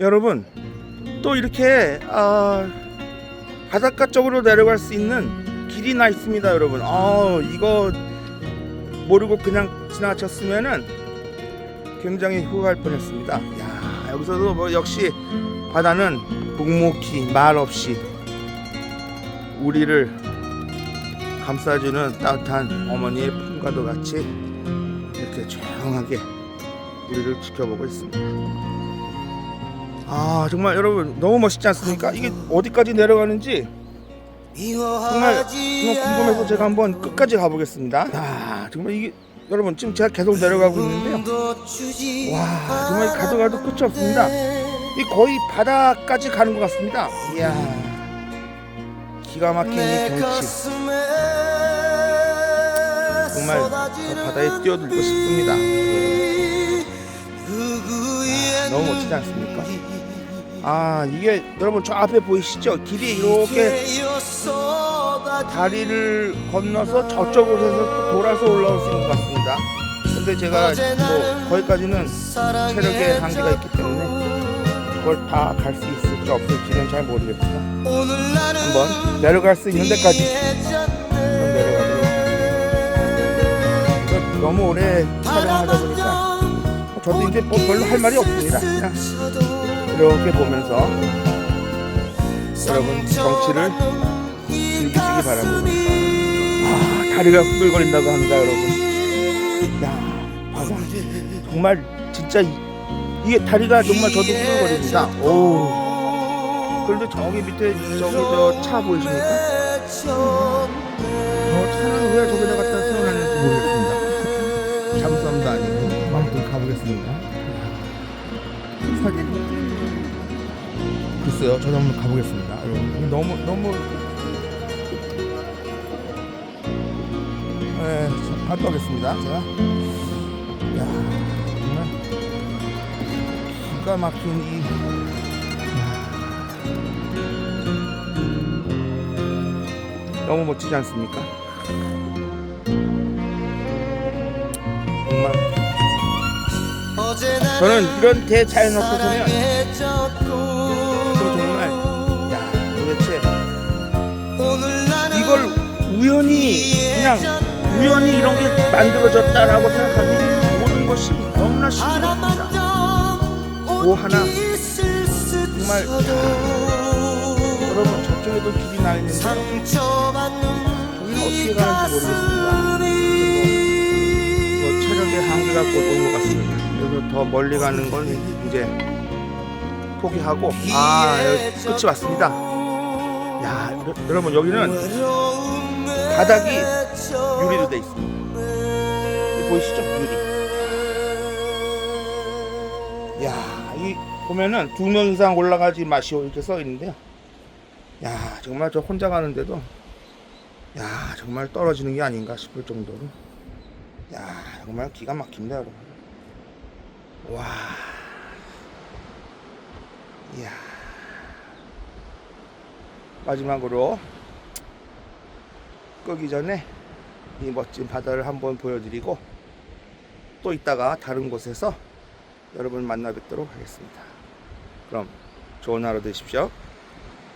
여러분 또 이렇게 아, 바닷가 쪽으로 내려갈 수 있는 길이 나 있습니다 여러분 아 이거 모르고 그냥 지나쳤으면은 굉장히 후회할 뻔했습니다 야 여기서도 뭐 역시 바다는 묵묵히 말 없이 우리를 감싸주는 따뜻한 어머니의 품과도 같이 이렇게 조용하게 우리를 지켜보고 있습니다. 아 정말 여러분 너무 멋있지 않습니까? 이게 어디까지 내려가는지 정말 정말 궁금해서 제가 한번 끝까지 가보겠습니다. 아 정말 이게 여러분 지금 제가 계속 내려가고 있는데요. 와 정말 가도 가도 끝이 없습니다. 이 거의 바다까지 가는 것 같습니다. 이야 기가 막힌 이 경치 정말 저 바다에 뛰어들고 싶습니다. 아, 너무 멋지지 않습니까? 아 이게 여러분 저 앞에 보이시죠? 길이 이렇게 다리를 건너서 저쪽으로 해서 돌아서 올라올 수 있는 것 같습니다. 근데 제가 뭐 거기까지는 체력의 한계가 있기 때문에 그걸 다 갈 수 있을지 없을지는 잘 모르겠습니다. 한번 내려갈 수 있는 데까지 내려가도록 너무 오래 촬영하다 보니까 저도 이제 뭐 별로 할 말이 없습니다. 그냥 이렇게 보면서 여러분 정치를 즐기시기 바랍니다. 아 다리가 후들거린다고 합니다, 여러분. 야 봐봐 정말 진짜 이- 이게 다리가 정말 저도 후들거립니다. 오. 그런데 저기 밑에 저기 저 차 보이십니까? 저 차는 왜 저기다 갖다. 가보겠습니다. 사진 글쎄요, 저도 한번 가보겠습니다. 여러분 너무 너무 네, 갔다 오겠습니다. 제가 야 정말 기가 막힌 이 너무 멋지지 않습니까? 저는 이런 대자연 서면 저 정말 야 도대체 이걸 우연히 그냥 우연히 이런 게 만들어졌다라고 생각하니 모든 것이 너무나 신기합니다. 뭐 하나 정말 여러분 저쪽에도 길이 나 있는데 저기는 어떻게 가는지 모르겠습니다. 뭐 체력의 한계가 곧온것 같습니다. 그래서 더 멀리 가는 건 이제 포기하고 아 여기 끝이 왔습니다. 야 여- 여러분 여기는 바닥이 유리로 돼 있습니다. 보이시죠 유리. 야이 보면은 두 명 이상 올라가지 마시오 이렇게 써 있는데요. 야 정말 저 혼자 가는데도 야 정말 떨어지는 게 아닌가 싶을 정도로 야 정말 기가 막힙니다 여러분 와. 이야. 마지막으로 끄기 전에 이 멋진 바다를 한번 보여드리고 또 이따가 다른 곳에서 여러분 만나 뵙도록 하겠습니다. 그럼 좋은 하루 되십시오